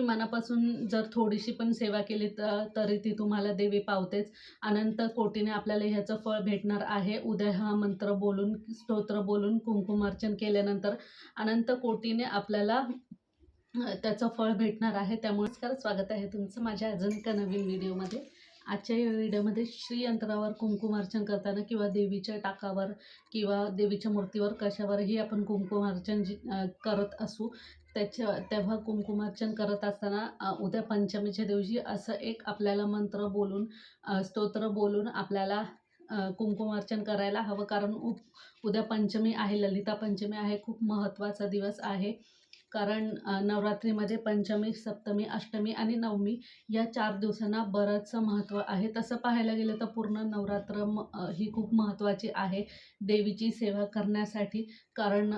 तुम्ही मनापासून जर थोडीशी पण सेवा केली तर तरी ती तुम्हाला देवी पावतेच. अनंत कोटीने आपल्याला ह्याचं फळ भेटणार आहे. उद्या हा मंत्र बोलून स्तोत्र बोलून कुंकुमार्चन केल्यानंतर अनंत कोटीने आपल्याला त्याचं फळ भेटणार आहे. त्यामुळे स्वागत आहे तुमचं माझ्या अजून एका नवीन व्हिडिओमध्ये. आजच्या या व्हिडिओमध्ये श्रीयंत्रावर कुंकुमार्चन करताना किंवा देवीच्या टाकावर किंवा देवीच्या मूर्तीवर कशावरही आपण कुंकुमार्चन जी करत असू त्याच्या तेव्हा कुंकुमार्चन करत असताना उद्या पंचमीच्या दिवशी असं एक आपल्याला मंत्र बोलून स्तोत्र बोलून आपल्याला कुंकुमार्चन करायला हवं. कारण उ उद्या पंचमी आहे ललिता पंचमी आहे खूप महत्त्वाचा दिवस आहे. कारण नवरात्रीमध्ये पंचमी सप्तमी अष्टमी आणि नवमी या चार दिवसांना बरंचसं महत्त्व आहे. तसं पाहायला गेलं तर पूर्ण नवरात्र म ही खूप महत्त्वाची आहे देवीची सेवा करण्यासाठी. कारण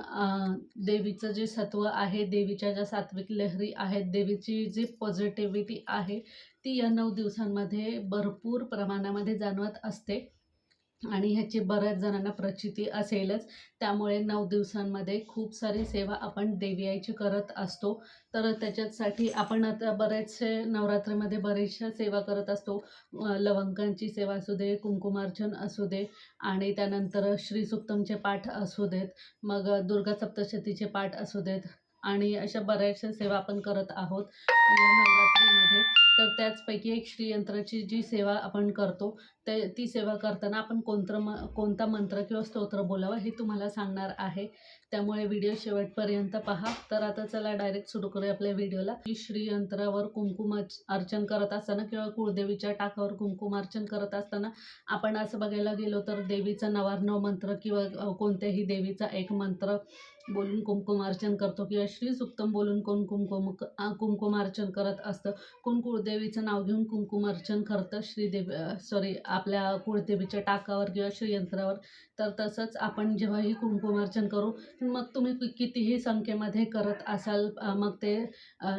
देवीचं जे सत्व आहे देवीच्या ज्या सात्विक लहरी आहेत देवीची जी पॉझिटिव्हिटी आहे ती या नऊ दिवसांमध्ये भरपूर प्रमाणामध्ये जाणवत असते. आणि ह्याची बऱ्याच जणांना प्रचिती असेलच. त्यामुळे नऊ दिवसांमध्ये खूप सारी सेवा आपण देवीआईची करत असतो. तर त्याच्यासाठी आपण आता बरेचसे नवरात्रीमध्ये बरेचशा सेवा करत असतो. लवंगांची सेवा असू दे कुंकुमार्चन असू दे आणि त्यानंतर श्रीसुक्तमचे पाठ असू देत मग दुर्गा सप्तशतीचे पाठ असू देत आणि अशा बऱ्याचशा सेवा आपण करत आहोत. या नवरात्रीमध्ये तर त्याचपैकी एक श्रीयंत्राची जी सेवा आपण करतो ते ती सेवा करताना आपण कोणतं म कोणता मंत्र किंवा स्तोत्र बोलावं हे तुम्हाला सांगणार आहे. त्यामुळे व्हिडिओ शेवटपर्यंत पहा. तर आता चला डायरेक्ट सुरू करूया आपल्या व्हिडिओला. की श्रीयंत्रावर कुंकुम अर्चन करत असताना किंवा कुळदेवीच्या टाकावर कुंकुम अर्चन करत असताना आपण असं बघायला गेलो तर देवीचा नवार्णव मंत्र किंवा कोणत्याही देवीचा एक मंत्र बोलून कुंकुम अर्चन करतो किंवा श्री सुक्तम बोलून कोण कुंकुम कुंकुम कुंकुमार्चन करत असतं. कोण कुळदेवीचं नाव घेऊन कुंकुमार्चन करतं. श्रीदेवी सॉरी आपल्या कुळदेवीच्या टाकावर किंवा श्रीयंत्रावर. तर तसंच आपण जेव्हाही कुंकुमार्चन करू मग तुम्ही कितीही संख्येमध्ये करत असाल मग ते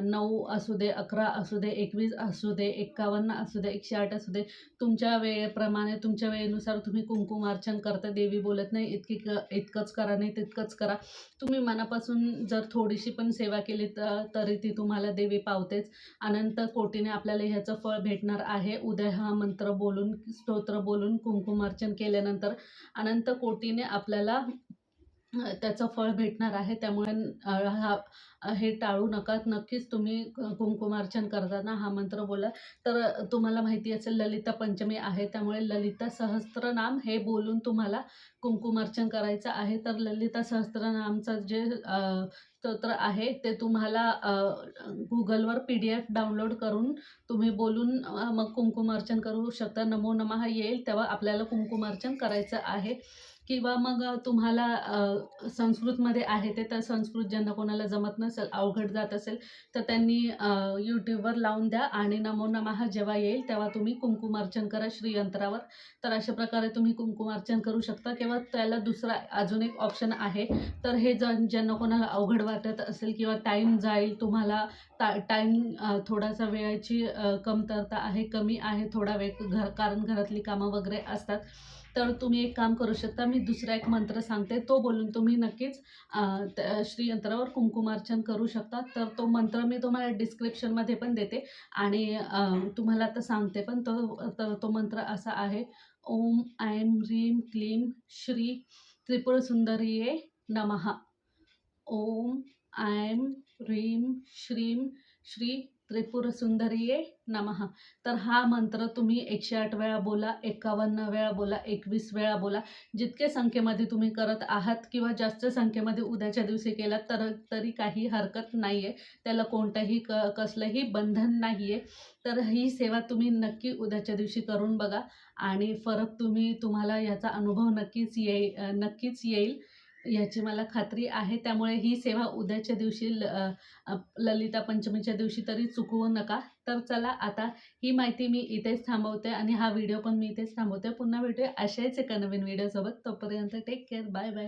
नऊ असू दे अकरा असू दे एकवीस असू दे एक्कावन्न असू दे एकशे आठ असू दे तुमच्या वेळेप्रमाणे तुमच्या वेळेनुसार तुम्ही कुंकुमार्चन करता. देवी बोलत नाही इतकी क इतकंच करा नाही तितकंच करा. तुम्ही मनापासून जर थोडीशी पण सेवा केली तर तरी ती तुम्हाला देवी पावतेच. अनंत कोटीने आपल्याला ह्याचं फळ भेटणार आहे. उद्या हा मंत्र बोलून स्तोत्र बोलून कुंकुमार्चन केल्यानंतर अनंत कोटीने आपल्याला त्याचं फळ भेटणार आहे त्यामुळे हा हे टाळू नका. नक्कीच तुम्ही क- कुंकुमार्चन करताना हा मंत्र बोला. तर तुम्हाला माहिती असेल ललिता पंचमी आहे त्यामुळे ललिता सहस्त्रनाम हे बोलून तुम्हाला कुंकुमार्चन करायचं आहे. तर ललिता सहस्त्रनामचं जे स्तोत्र आहे ते तुम्हाला गुगलवर पी डी एफ डाउनलोड करून तुम्ही बोलून मग कुंकुमार्चन करू शकता. नमो नमः येईल तेव्हा आपल्याला कुंकुमार्चन करायचं आहे. किंवा मग तुम्हाला संस्कृतमध्ये आहे ते तर संस्कृत ज्यांना कोणाला जमत नसेल अवघड जात असेल तर त्यांनी यूट्यूबवर लावून द्या आणि नमो नमः जेव्हा येईल तेव्हा तुम्ही कुंकुमार्चन करा श्रीयंत्रावर. तर अशा प्रकारे तुम्ही कुंकुमार्चन करू शकता किंवा त्याला दुसरा अजून एक ऑप्शन आहे. तर हे जण ज्यांना कोणाला अवघड वाटत असेल किंवा टाईम जाईल तुम्हाला ता टाईम थोडासा वेळेची कमतरता आहे कमी आहे थोडा वेळ घर कारण घरातली कामं वगैरे असतात तर तुम्ही एक काम करू शकता मी दुसरा एक मंत्र सांगते. तो बोलून तुम्ही नक्कीच श्रीयंत्रावर कुंकुमार्चन करू शकता. तर तो मंत्र मी तुम्हाला डिस्क्रिप्शनमध्ये पण देते. आणि तुम्हाला आता सांगते पण तो तर तो मंत्र असा आहे. ओम ऐं ह्रीं क्लीं श्री त्रिपुर सुंदरीये नमः. ओम ऐं ह्रीं श्रीं श्री त्रिपुर सुंदरीये नमः. तर हा मंत्र तुम्ही एकशे आठ वेळा बोला एकावन्न वेळा बोला एकवीस वेळा बोला. जितके संख्येमध्ये तुम्ही करत आहात किंवा जास्त संख्येमध्ये उद्याच्या दिवशी केलात तर तरी काही हरकत नाही आहे त्याला कोणतंही क कसलंही बंधन नाही आहे तर ही सेवा तुम्ही नक्की उद्याच्या दिवशी करून बघा आणि फरक तुम्ही तुम्हाला याचा अनुभव नक्कीच येईल नक्कीच येईल. याची मला खात्री आहे. त्यामुळे ही सेवा उद्याच्या दिवशी ल ललिता पंचमीच्या दिवशी तरी चुकवू नका. तर चला आता ही माहिती मी इथेच थांबवते आणि हा व्हिडिओ पण मी इथेच थांबवते. पुन्हा भेटूया अशाच एका नवीन व्हिडिओसोबत. तोपर्यंत टेक केअर बाय बाय